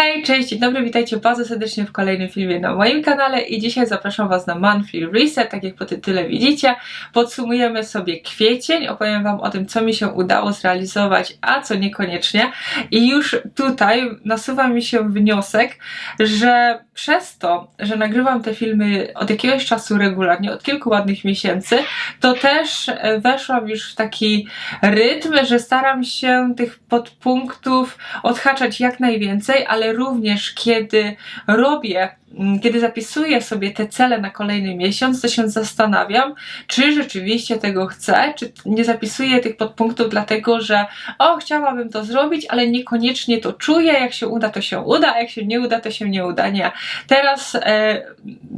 Hej, cześć, dzień dobry, witajcie bardzo serdecznie w kolejnym filmie na moim kanale i dzisiaj zapraszam Was na Monthly Reset, tak jak po tytule widzicie. Podsumujemy sobie kwiecień, opowiem Wam o tym, co mi się udało zrealizować, a co niekoniecznie. I już tutaj nasuwa mi się wniosek, że przez to, że nagrywam te filmy od jakiegoś czasu regularnie, od kilku ładnych miesięcy, to też e, weszłam już w taki rytm, że staram się tych podpunktów odhaczać jak najwięcej, ale również kiedy robię kiedy zapisuję sobie te cele na kolejny miesiąc, to się zastanawiam, czy rzeczywiście tego chcę, czy nie zapisuję tych podpunktów dlatego, że o, chciałabym to zrobić, ale niekoniecznie to czuję, jak się uda, to się uda, a jak się nie uda, to się nie uda. Nie. Teraz e,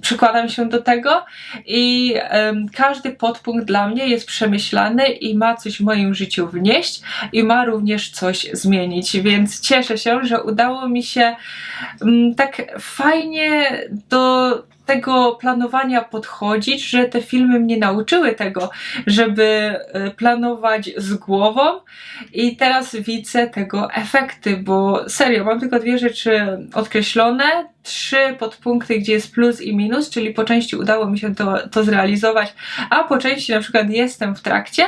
przykładam się do tego i e, każdy podpunkt dla mnie jest przemyślany i ma coś w moim życiu wnieść i ma również coś zmienić, więc cieszę się, że udało mi się m, tak fajnie do tego planowania podchodzić, że te filmy mnie nauczyły tego, żeby e, planować z głową i teraz widzę tego efekty, bo serio, mam tylko dwie rzeczy odkreślone, trzy podpunkty, gdzie jest plus i minus, czyli po części udało mi się to, to zrealizować, a po części na przykład jestem w trakcie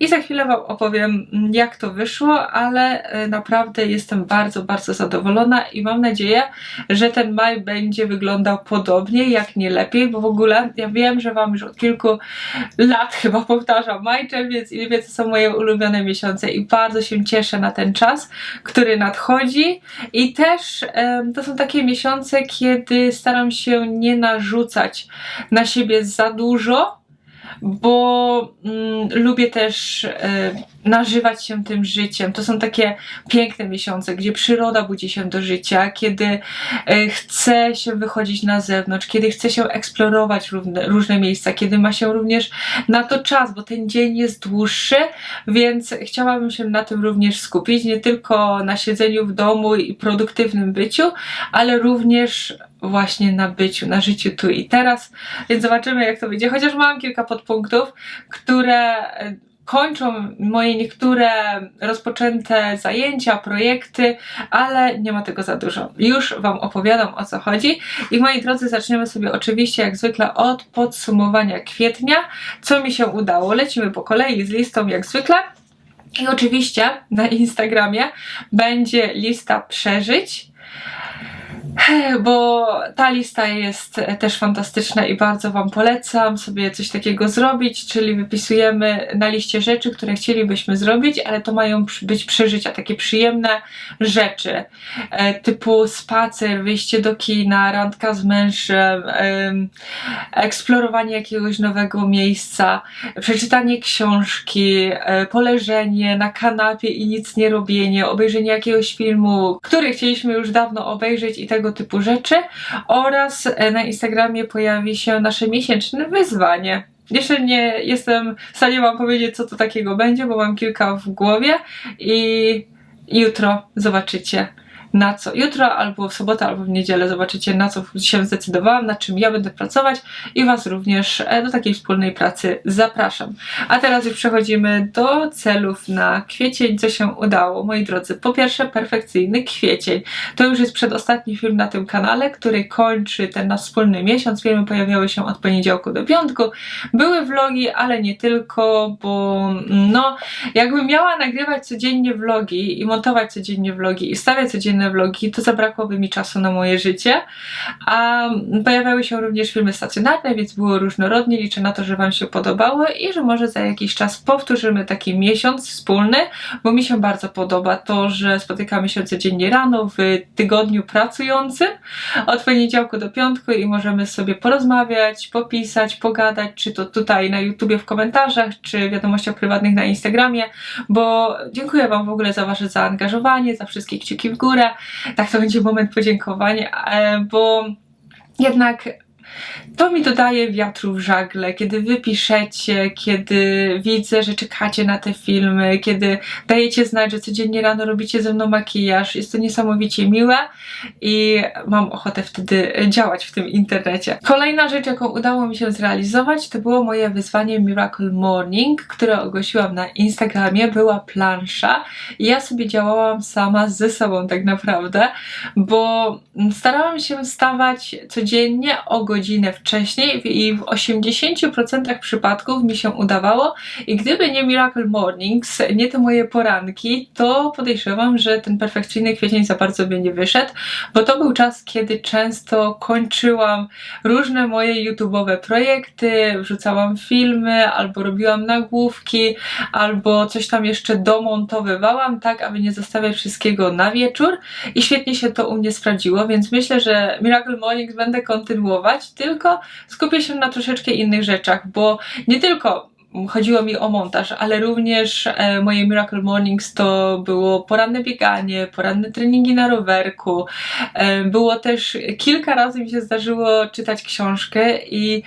i za chwilę Wam opowiem, jak to wyszło, ale e, naprawdę jestem bardzo, bardzo zadowolona i mam nadzieję, że ten maj będzie wyglądał podobnie, jak nie lepiej, bo w ogóle ja wiem, że Wam już od kilku lat chyba powtarzam maj, czerwiec i lipiec to są moje ulubione miesiące i bardzo się cieszę na ten czas, który nadchodzi i też to są takie miesiące, kiedy staram się nie narzucać na siebie za dużo, bo mm, lubię też e, nażywać się tym życiem. To są takie piękne miesiące, gdzie przyroda budzi się do życia, kiedy e, chce się wychodzić na zewnątrz, kiedy chce się eksplorować różne, różne miejsca, kiedy ma się również na to czas, bo ten dzień jest dłuższy, więc chciałabym się na tym również skupić, nie tylko na siedzeniu w domu i produktywnym byciu, ale również właśnie na byciu, na życiu tu i teraz, więc zobaczymy jak to będzie. Chociaż mam kilka podpunktów, które kończą moje niektóre rozpoczęte zajęcia, projekty, ale nie ma tego za dużo. Już Wam opowiadam o co chodzi i moi drodzy, zaczniemy sobie oczywiście jak zwykle od podsumowania kwietnia, co mi się udało. Lecimy po kolei z listą jak zwykle. I oczywiście na Instagramie będzie lista przeżyć, bo ta lista jest też fantastyczna i bardzo Wam polecam sobie coś takiego zrobić, czyli wypisujemy na liście rzeczy, które chcielibyśmy zrobić, ale to mają być przeżycia, takie przyjemne rzeczy, e, typu spacer, wyjście do kina, randka z mężem, eksplorowanie jakiegoś nowego miejsca, przeczytanie książki, e, poleżenie na kanapie i nic nie robienie, obejrzenie jakiegoś filmu, który chcieliśmy już dawno obejrzeć i tego tego typu rzeczy oraz e, na Instagramie pojawi się nasze miesięczne wyzwanie. Jeszcze nie jestem w stanie Wam powiedzieć, co to takiego będzie, bo mam kilka w głowie i jutro zobaczycie na co jutro, albo w sobotę, albo w niedzielę zobaczycie, na co się zdecydowałam, na czym ja będę pracować i Was również e, do takiej wspólnej pracy zapraszam. A teraz już przechodzimy do celów na kwiecień, co się udało, moi drodzy. Po pierwsze, perfekcyjny kwiecień. To już jest przedostatni film na tym kanale, który kończy ten nasz wspólny miesiąc. Filmy pojawiały się od poniedziałku do piątku. Były vlogi, ale nie tylko, bo no, jakbym miała nagrywać codziennie vlogi i montować codziennie vlogi i stawiać codziennie vlogi, to zabrakłoby mi czasu na moje życie. A pojawiały się również filmy stacjonarne, więc było różnorodnie. Liczę na to, że Wam się podobały i że może za jakiś czas powtórzymy taki miesiąc wspólny, bo mi się bardzo podoba to, że spotykamy się codziennie rano w tygodniu pracującym od poniedziałku do piątku i możemy sobie porozmawiać, popisać, pogadać, czy to tutaj na YouTubie w komentarzach, czy wiadomościach prywatnych na Instagramie, bo dziękuję Wam w ogóle za Wasze zaangażowanie, za wszystkie kciuki w górę, tak to będzie moment podziękowania, e, bo jednak To mi dodaje wiatru w żagle, kiedy wy piszecie, kiedy widzę, że czekacie na te filmy, kiedy dajecie znać, że codziennie rano robicie ze mną makijaż. Jest to niesamowicie miłe i mam ochotę wtedy działać w tym internecie. Kolejna rzecz, jaką udało mi się zrealizować, to było moje wyzwanie Miracle Morning, które ogłosiłam na Instagramie. Była plansza i ja sobie działałam sama ze sobą tak naprawdę, bo starałam się wstawać codziennie o godzinę wcześniej i w 80% przypadków mi się udawało. I gdyby nie Miracle Mornings, nie te moje poranki, to podejrzewam, że ten perfekcyjny kwiecień za bardzo by nie wyszedł, bo to był czas, kiedy często kończyłam różne moje YouTube'owe projekty, wrzucałam filmy, albo robiłam nagłówki, albo coś tam jeszcze domontowywałam, tak aby nie zostawiać wszystkiego na wieczór. I świetnie się to u mnie sprawdziło, więc myślę, że Miracle Mornings będę kontynuować, tylko skupię się na troszeczkę innych rzeczach, bo nie tylko chodziło mi o montaż, ale również e, moje Miracle Mornings to było poranne bieganie, poranne treningi na rowerku. E, było też kilka razy mi się zdarzyło czytać książkę i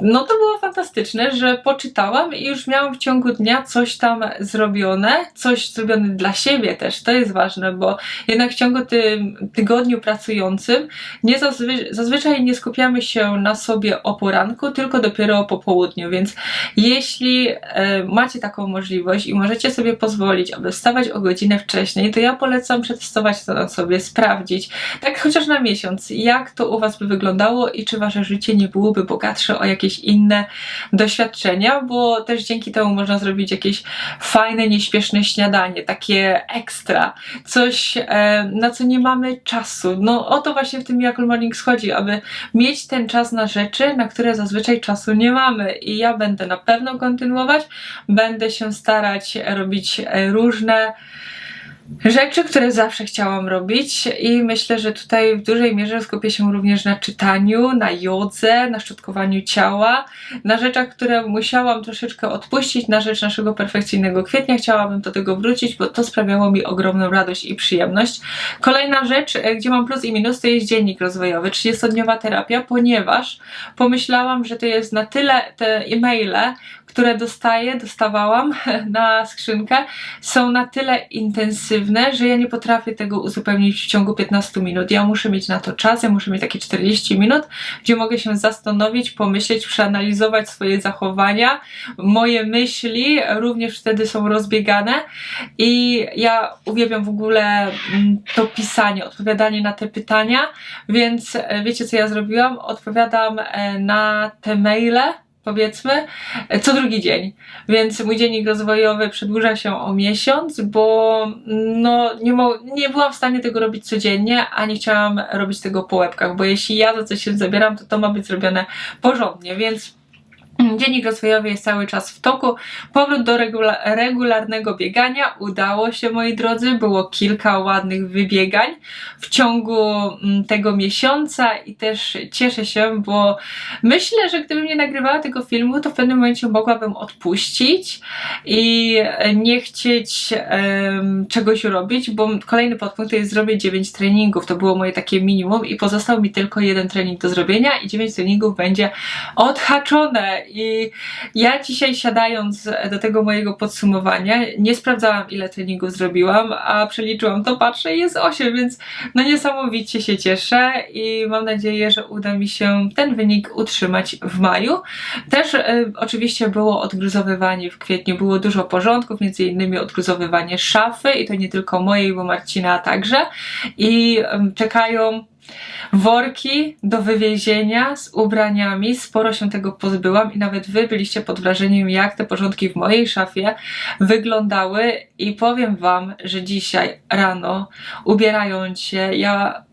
no to było fantastyczne, że poczytałam i już miałam w ciągu dnia coś tam zrobione, coś zrobione dla siebie też. To jest ważne, bo jednak w ciągu tym tygodniu pracującym nie zazwy zazwyczaj nie skupiamy się na sobie o poranku, tylko dopiero po południu, więc jeśli jeśli e, macie taką możliwość i możecie sobie pozwolić, aby wstawać o godzinę wcześniej, to ja polecam przetestować to na sobie, sprawdzić, tak chociaż na miesiąc, jak to u Was by wyglądało i czy Wasze życie nie byłoby bogatsze o jakieś inne doświadczenia, bo też dzięki temu można zrobić jakieś fajne, nieśpieszne śniadanie, takie ekstra, coś, e, na co nie mamy czasu. No o to właśnie w tym Miracle Morning schodzi, aby mieć ten czas na rzeczy, na które zazwyczaj czasu nie mamy i ja będę na pewno kontynuować. Będę się starać robić e, różne rzeczy, które zawsze chciałam robić i myślę, że tutaj w dużej mierze skupię się również na czytaniu, na jodze, na szczotkowaniu ciała, na rzeczach, które musiałam troszeczkę odpuścić na rzecz naszego perfekcyjnego kwietnia. Chciałabym do tego wrócić, bo to sprawiało mi ogromną radość i przyjemność. Kolejna rzecz, e, gdzie mam plus i minus, to jest dziennik rozwojowy, 30-dniowa terapia, ponieważ pomyślałam, że to jest na tyle te e-maile, które dostaję, dostawałam na skrzynkę, są na tyle intensywne, że ja nie potrafię tego uzupełnić w ciągu 15 minut. Ja muszę mieć na to czas, ja muszę mieć takie 40 minut, gdzie mogę się zastanowić, pomyśleć, przeanalizować swoje zachowania. Moje myśli również wtedy są rozbiegane i ja uwielbiam w ogóle mm, to pisanie, odpowiadanie na te pytania, więc e, wiecie co ja zrobiłam? Odpowiadam e, na te maile powiedzmy, co drugi dzień. Więc mój dziennik rozwojowy przedłuża się o miesiąc, bo no, nie, nie byłam w stanie tego robić codziennie, a nie chciałam robić tego po łebkach, bo jeśli ja za coś się zabieram, to to ma być zrobione porządnie, więc Dziennik rozwojowy jest cały czas w toku. Powrót do regula regularnego biegania udało się, moi drodzy. Było kilka ładnych wybiegań w ciągu mm, tego miesiąca i też cieszę się, bo myślę, że gdybym nie nagrywała tego filmu, to w pewnym momencie mogłabym odpuścić i nie chcieć um, czegoś robić, bo kolejny podpunkt to jest zrobić 9 treningów. To było moje takie minimum i pozostał mi tylko jeden trening do zrobienia i 9 treningów będzie odhaczone i ja dzisiaj siadając do tego mojego podsumowania, nie sprawdzałam ile treningów zrobiłam, a przeliczyłam to, patrzę jest 8, więc no niesamowicie się cieszę i mam nadzieję, że uda mi się ten wynik utrzymać w maju. Też y, oczywiście było odgruzowywanie w kwietniu, było dużo porządków, między innymi odgruzowywanie szafy i to nie tylko mojej, bo Marcina także i y, czekają worki do wywiezienia z ubraniami. Sporo się tego pozbyłam i nawet wy byliście pod wrażeniem, jak te porządki w mojej szafie wyglądały. I powiem wam, że dzisiaj rano, ubierając się, ja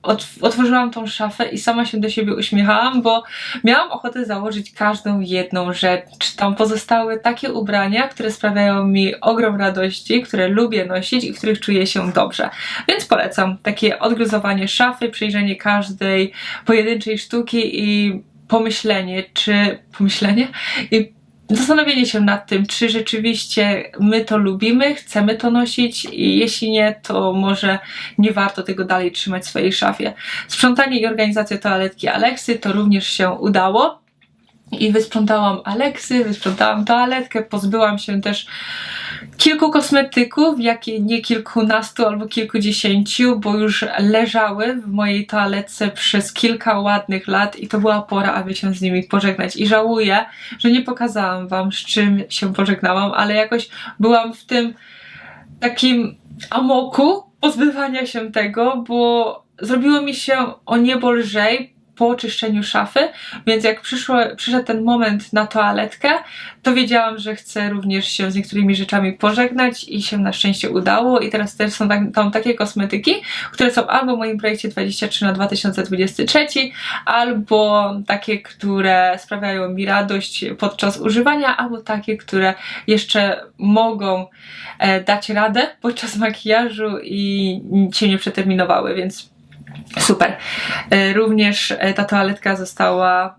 otworzyłam tą szafę i sama się do siebie uśmiechałam, bo miałam ochotę założyć każdą jedną rzecz. Tam pozostały takie ubrania, które sprawiają mi ogrom radości, które lubię nosić i w których czuję się dobrze. Więc polecam takie odgruzowanie szafy, przyjrzenie każdej pojedynczej sztuki i pomyślenie, czy pomyślenie i zastanowienie się nad tym, czy rzeczywiście my to lubimy, chcemy to nosić i jeśli nie, to może nie warto tego dalej trzymać w swojej szafie. Sprzątanie i organizacja toaletki Aleksy to również się udało. I wysprzątałam Aleksy, wysprzątałam toaletkę, pozbyłam się też kilku kosmetyków, jak i nie kilkunastu albo kilkudziesięciu, bo już leżały w mojej toaletce przez kilka ładnych lat i to była pora, aby się z nimi pożegnać. I żałuję, że nie pokazałam wam, z czym się pożegnałam, ale jakoś byłam w tym takim amoku pozbywania się tego, bo zrobiło mi się o niebo lżej po oczyszczeniu szafy, więc jak przyszło, przyszedł ten moment na toaletkę, to wiedziałam, że chcę również się z niektórymi rzeczami pożegnać i się na szczęście udało. I teraz też są tam, tam takie kosmetyki, które są albo w moim projekcie 23 na 2023, albo takie, które sprawiają mi radość podczas używania, albo takie, które jeszcze mogą e, dać radę podczas makijażu i się nie przeterminowały, więc Super. E, Również e, ta toaletka została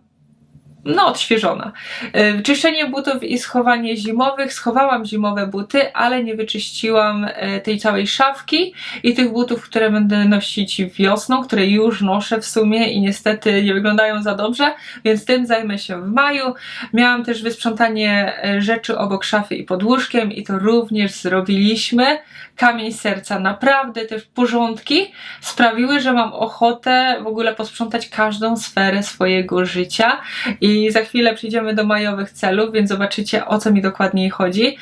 no, odświeżona. E, Czyszczenie butów i schowanie zimowych. Schowałam zimowe buty, ale nie wyczyściłam e, tej całej szafki i tych butów, które będę nosić wiosną, które już noszę w sumie i niestety nie wyglądają za dobrze, więc tym zajmę się w maju. Miałam też wysprzątanie e, rzeczy obok szafy i pod łóżkiem i to również zrobiliśmy. Kamień serca, naprawdę te porządki sprawiły, że mam ochotę w ogóle posprzątać każdą sferę swojego życia i za chwilę przyjdziemy do majowych celów, więc zobaczycie o co mi dokładniej chodzi.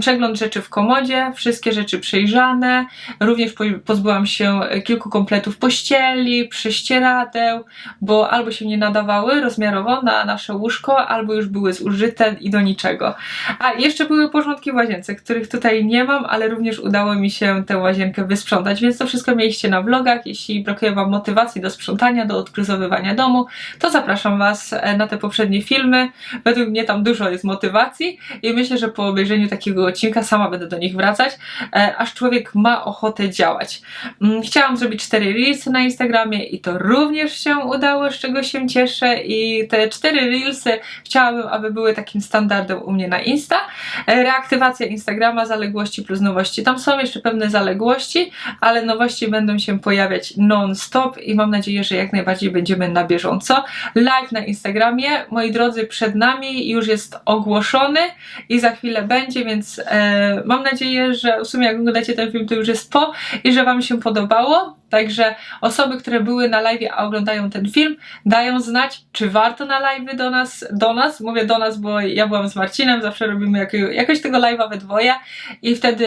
Przegląd rzeczy w komodzie, wszystkie rzeczy przejrzane, również po- pozbyłam się kilku kompletów pościeli, prześcieradeł, bo albo się nie nadawały rozmiarowo na nasze łóżko, albo już były zużyte i do niczego. A jeszcze były porządki w łazience, których tutaj nie mam, ale również udało mi się tę łazienkę wysprzątać, więc to wszystko mieliście na vlogach. Jeśli brakuje Wam motywacji do sprzątania, do odgryzowywania domu, to zapraszam Was na te poprzednie filmy. Według mnie tam dużo jest motywacji i myślę, że po obejrzeniu takiego odcinka sama będę do nich wracać, e, aż człowiek ma ochotę działać. Mm, Chciałam zrobić cztery reelsy na Instagramie i to również się udało, z czego się cieszę i te cztery reelsy chciałabym, aby były takim standardem u mnie na Insta. E, Reaktywacja Instagrama, zaległości plus nowości. Tam są jeszcze pewne zaległości, ale nowości będą się pojawiać non-stop i mam nadzieję, że jak najbardziej będziemy na bieżąco. Live na Instagramie, moi drodzy, przed nami już jest ogłoszony i za chwilę będzie, więc e, mam nadzieję, że w sumie jak oglądacie ten film, to już jest po i że Wam się podobało. Także osoby, które były na live, a oglądają ten film, dają znać, czy warto na live do nas, do nas, mówię do nas, bo ja byłam z Marcinem, zawsze robimy jakoś tego live'a we dwoje i wtedy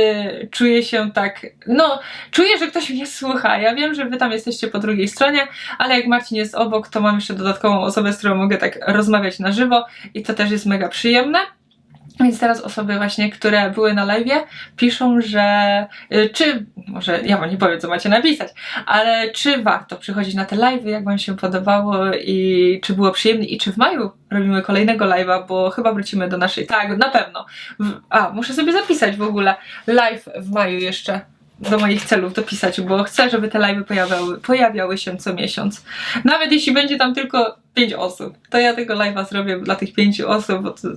czuję się tak, no, czuję, że ktoś mnie słucha. Ja wiem, że wy tam jesteście po drugiej stronie, ale jak Marcin jest obok, to mam jeszcze dodatkową osobę, z którą mogę tak rozmawiać na żywo i to też jest mega przyjemne. Więc teraz osoby właśnie, które były na live, piszą, że y, czy, może ja wam nie powiem, co macie napisać, ale czy warto przychodzić na te live, jak wam się podobało i czy było przyjemnie i czy w maju robimy kolejnego live'a, bo chyba wrócimy do naszej, tak, na pewno. A, muszę sobie zapisać w ogóle live w maju jeszcze do moich celów dopisać, bo chcę, żeby te live'y pojawiały, pojawiały się co miesiąc. Nawet jeśli będzie tam tylko 5 osób, to ja tego live'a zrobię dla tych 5 osób, bo to,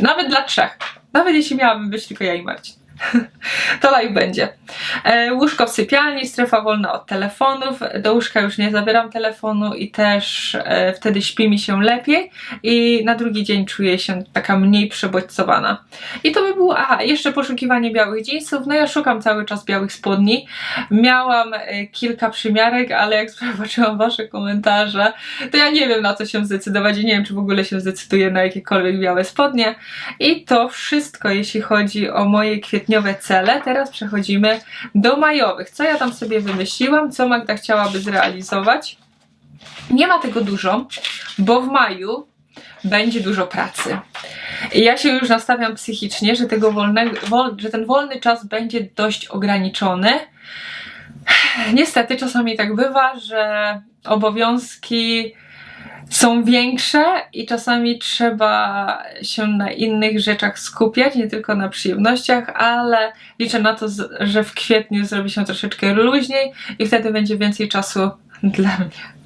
nawet dla trzech. Nawet jeśli miałabym być tylko ja i Marcin. To live będzie. E, łóżko w sypialni, strefa wolna od telefonów. Do łóżka już nie zabieram telefonu i też e, wtedy śpi mi się lepiej i na drugi dzień czuję się taka mniej przebodźcowana. I to by było, aha, jeszcze poszukiwanie białych jeansów. No ja szukam cały czas białych spodni. Miałam e, kilka przymiarek, ale jak zobaczyłam wasze komentarze, to ja nie wiem na co się zdecydować i nie wiem, czy w ogóle się zdecyduję na jakiekolwiek białe spodnie. I to wszystko, jeśli chodzi o moje kwietniowe cele. Teraz przechodzimy do majowych. Co ja tam sobie wymyśliłam? Co Magda chciałaby zrealizować? Nie ma tego dużo, bo w maju będzie dużo pracy. Ja się już nastawiam psychicznie, że, tego wolnego, wol, że ten wolny czas będzie dość ograniczony. Niestety czasami tak bywa, że obowiązki są większe i czasami trzeba się na innych rzeczach skupiać, nie tylko na przyjemnościach, ale liczę na to, że w kwietniu zrobi się troszeczkę luźniej i wtedy będzie więcej czasu dla mnie.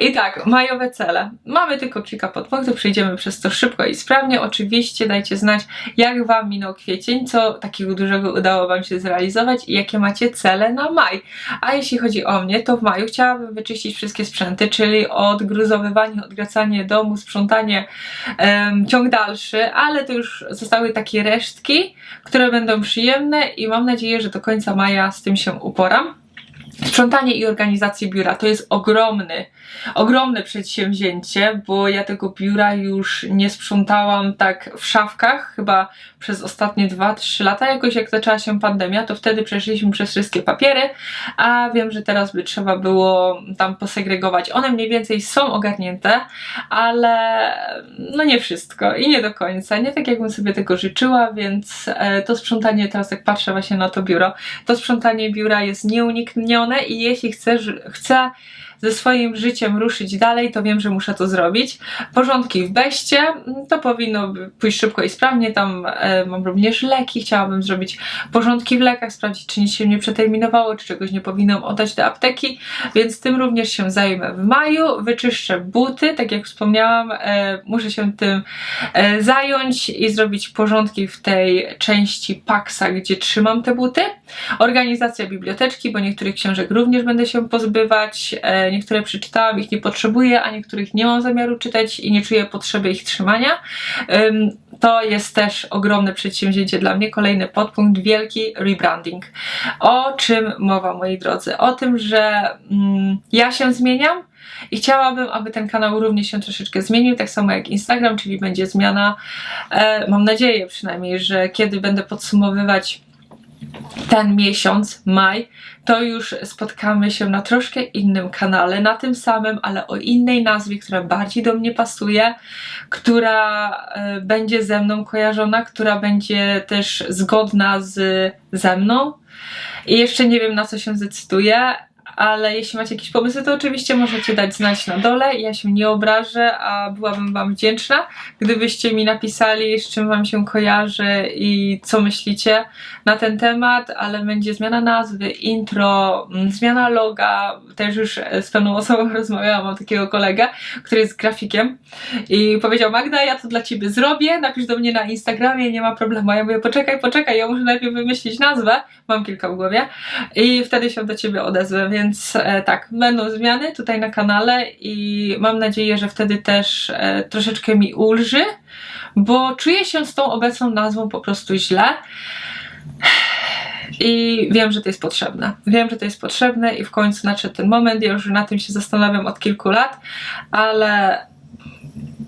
I tak, majowe cele. Mamy tylko kilka podpunktów, przejdziemy przez to szybko i sprawnie. Oczywiście dajcie znać, jak Wam minął kwiecień, co takiego dużego udało Wam się zrealizować i jakie macie cele na maj. A jeśli chodzi o mnie, to w maju chciałabym wyczyścić wszystkie sprzęty, czyli odgruzowywanie, odgracanie domu, sprzątanie, em, ciąg dalszy, ale to już zostały takie resztki, które będą przyjemne i mam nadzieję, że do końca maja z tym się uporam. Sprzątanie i organizacja biura to jest ogromny, ogromne przedsięwzięcie, bo ja tego biura już nie sprzątałam tak w szafkach, chyba przez ostatnie 2-3 lata, jakoś jak zaczęła się pandemia, to wtedy przeszliśmy przez wszystkie papiery, a wiem, że teraz by trzeba było tam posegregować. One mniej więcej są ogarnięte, ale no nie wszystko i nie do końca, nie tak jakbym sobie tego życzyła, więc e, to sprzątanie, teraz jak patrzę właśnie na to biuro, to sprzątanie biura jest nieuniknione i jeśli chcę, chcę ze swoim życiem ruszyć dalej, to wiem, że muszę to zrobić. Porządki w beście, to powinno pójść szybko i sprawnie. Tam e, mam również leki, chciałabym zrobić porządki w lekach, sprawdzić, czy nic się nie przeterminowało, czy czegoś nie powinnam oddać do apteki, więc tym również się zajmę w maju. Wyczyszczę buty, tak jak wspomniałam, e, muszę się tym e, zająć i zrobić porządki w tej części paksa, gdzie trzymam te buty. Organizacja biblioteczki, bo niektórych książek również będę się pozbywać. E, niektóre przeczytałam, ich nie potrzebuję, a niektórych nie mam zamiaru czytać i nie czuję potrzeby ich trzymania. Ym, to jest też ogromne przedsięwzięcie dla mnie. Kolejny podpunkt, wielki rebranding. O czym mowa, moi drodzy? O tym, że mm, ja się zmieniam, i chciałabym, aby ten kanał również się troszeczkę zmienił, tak samo jak Instagram, czyli będzie zmiana. E, mam nadzieję przynajmniej, że kiedy będę podsumowywać ten miesiąc, maj, to już spotkamy się na troszkę innym kanale, na tym samym, ale o innej nazwie, która bardziej do mnie pasuje, która y, będzie ze mną kojarzona, która będzie też zgodna z ze mną. I jeszcze nie wiem na co się zdecyduję, ale jeśli macie jakieś pomysły, to oczywiście możecie dać znać na dole. Ja się nie obrażę, a byłabym Wam wdzięczna, gdybyście mi napisali, z czym Wam się kojarzy i co myślicie na ten temat, ale będzie zmiana nazwy, intro, mm, zmiana loga. Też już z pewną osobą rozmawiałam, mam takiego kolegę, który jest grafikiem i powiedział Magda, ja to dla Ciebie zrobię, napisz do mnie na Instagramie, nie ma problemu. Ja mówię, poczekaj, poczekaj, ja muszę najpierw wymyślić nazwę, mam kilka w głowie i wtedy się do Ciebie odezwę, więc więc e, tak, będą zmiany tutaj na kanale i mam nadzieję, że wtedy też e, troszeczkę mi ulży, bo czuję się z tą obecną nazwą po prostu źle. I wiem, że to jest potrzebne. Wiem, że to jest potrzebne i w końcu nadszedł ten moment. Ja już na tym się zastanawiam od kilku lat, ale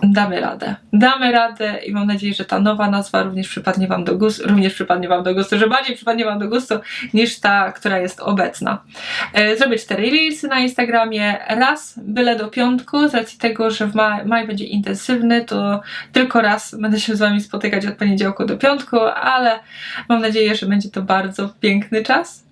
damy radę. Damy radę i mam nadzieję, że ta nowa nazwa również przypadnie Wam do gustu, również przypadnie Wam do gustu, że bardziej przypadnie Wam do gustu niż ta, która jest obecna. E, zrobię cztery reelsy na Instagramie, raz byle do piątku, z racji tego, że w maj, maj będzie intensywny, to tylko raz będę się z Wami spotykać od poniedziałku do piątku, ale mam nadzieję, że będzie to bardzo piękny czas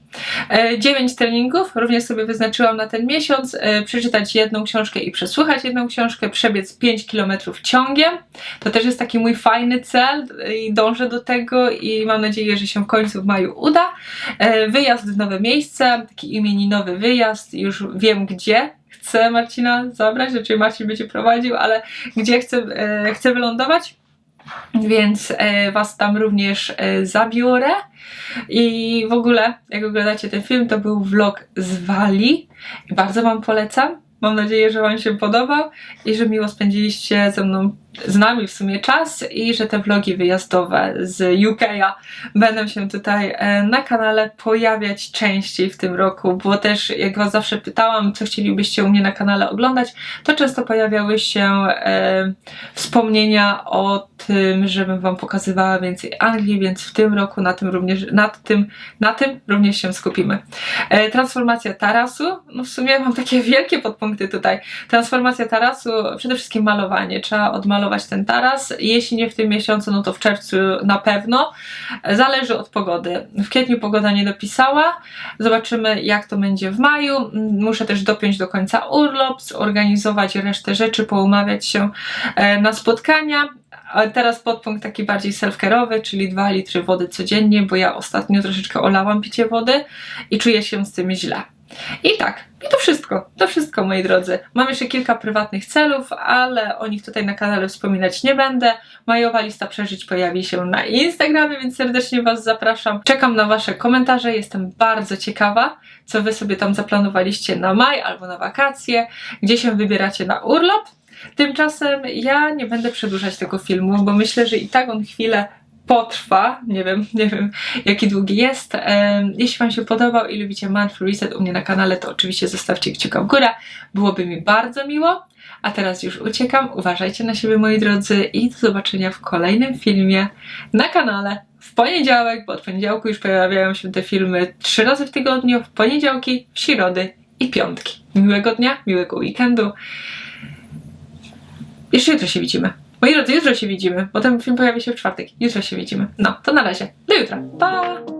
9 e, treningów również sobie wyznaczyłam na ten miesiąc. E, przeczytać jedną książkę i przesłuchać jedną książkę, przebiec 5 km ciągiem. To też jest taki mój fajny cel i dążę do tego i mam nadzieję, że się w końcu w maju uda. E, wyjazd w nowe miejsce, taki imieninowy wyjazd, już wiem gdzie, chcę Marcina zabrać, znaczy Marcin będzie prowadził, ale gdzie chcę, chcę wylądować więc e, Was tam również e, zabiorę. I w ogóle, jak oglądacie ten film, to był vlog z Wali. Bardzo Wam polecam. Mam nadzieję, że Wam się podobał i że miło spędziliście ze mną z nami w sumie czas i że te vlogi wyjazdowe z UK'a będą się tutaj e, na kanale pojawiać częściej w tym roku, bo też jak Was zawsze pytałam, co chcielibyście u mnie na kanale oglądać, to często pojawiały się e, wspomnienia o tym, żebym Wam pokazywała więcej Anglii, więc w tym roku na tym również, nad tym, na tym również się skupimy. E, transformacja tarasu, no w sumie mam takie wielkie podpunkty tutaj. Transformacja tarasu, przede wszystkim malowanie, trzeba odmalować ten taras. Jeśli nie w tym miesiącu, no to w czerwcu na pewno. Zależy od pogody. W kwietniu pogoda nie dopisała. Zobaczymy, jak to będzie w maju. Muszę też dopiąć do końca urlop, zorganizować resztę rzeczy, poumawiać się e, na spotkania. Teraz podpunkt taki bardziej self-care'owy, czyli 2 litry wody codziennie, bo ja ostatnio troszeczkę olałam picie wody i czuję się z tym źle. I tak, I to wszystko, to wszystko moi drodzy. Mam jeszcze kilka prywatnych celów, ale o nich tutaj na kanale wspominać nie będę. Majowa lista przeżyć pojawi się na Instagramie, więc serdecznie Was zapraszam. Czekam na Wasze komentarze, jestem bardzo ciekawa, co Wy sobie tam zaplanowaliście na maj albo na wakacje, gdzie się wybieracie na urlop. Tymczasem ja nie będę przedłużać tego filmu, bo myślę, że i tak on chwilę potrwa. Nie wiem, nie wiem jaki długi jest. Jeśli Wam się podobał i lubicie Monthly Reset u mnie na kanale, to oczywiście zostawcie kciuka w górę. Byłoby mi bardzo miło. A teraz już uciekam. Uważajcie na siebie, moi drodzy, i do zobaczenia w kolejnym filmie na kanale w poniedziałek, bo od poniedziałku już pojawiają się te filmy trzy razy w tygodniu, w poniedziałki, w środy i piątki. Miłego dnia, miłego weekendu. Jeszcze jutro się widzimy. Moi drodzy, jutro się widzimy, bo ten film pojawi się w czwartek. Jutro się widzimy. No, to na razie. Do jutra. Pa!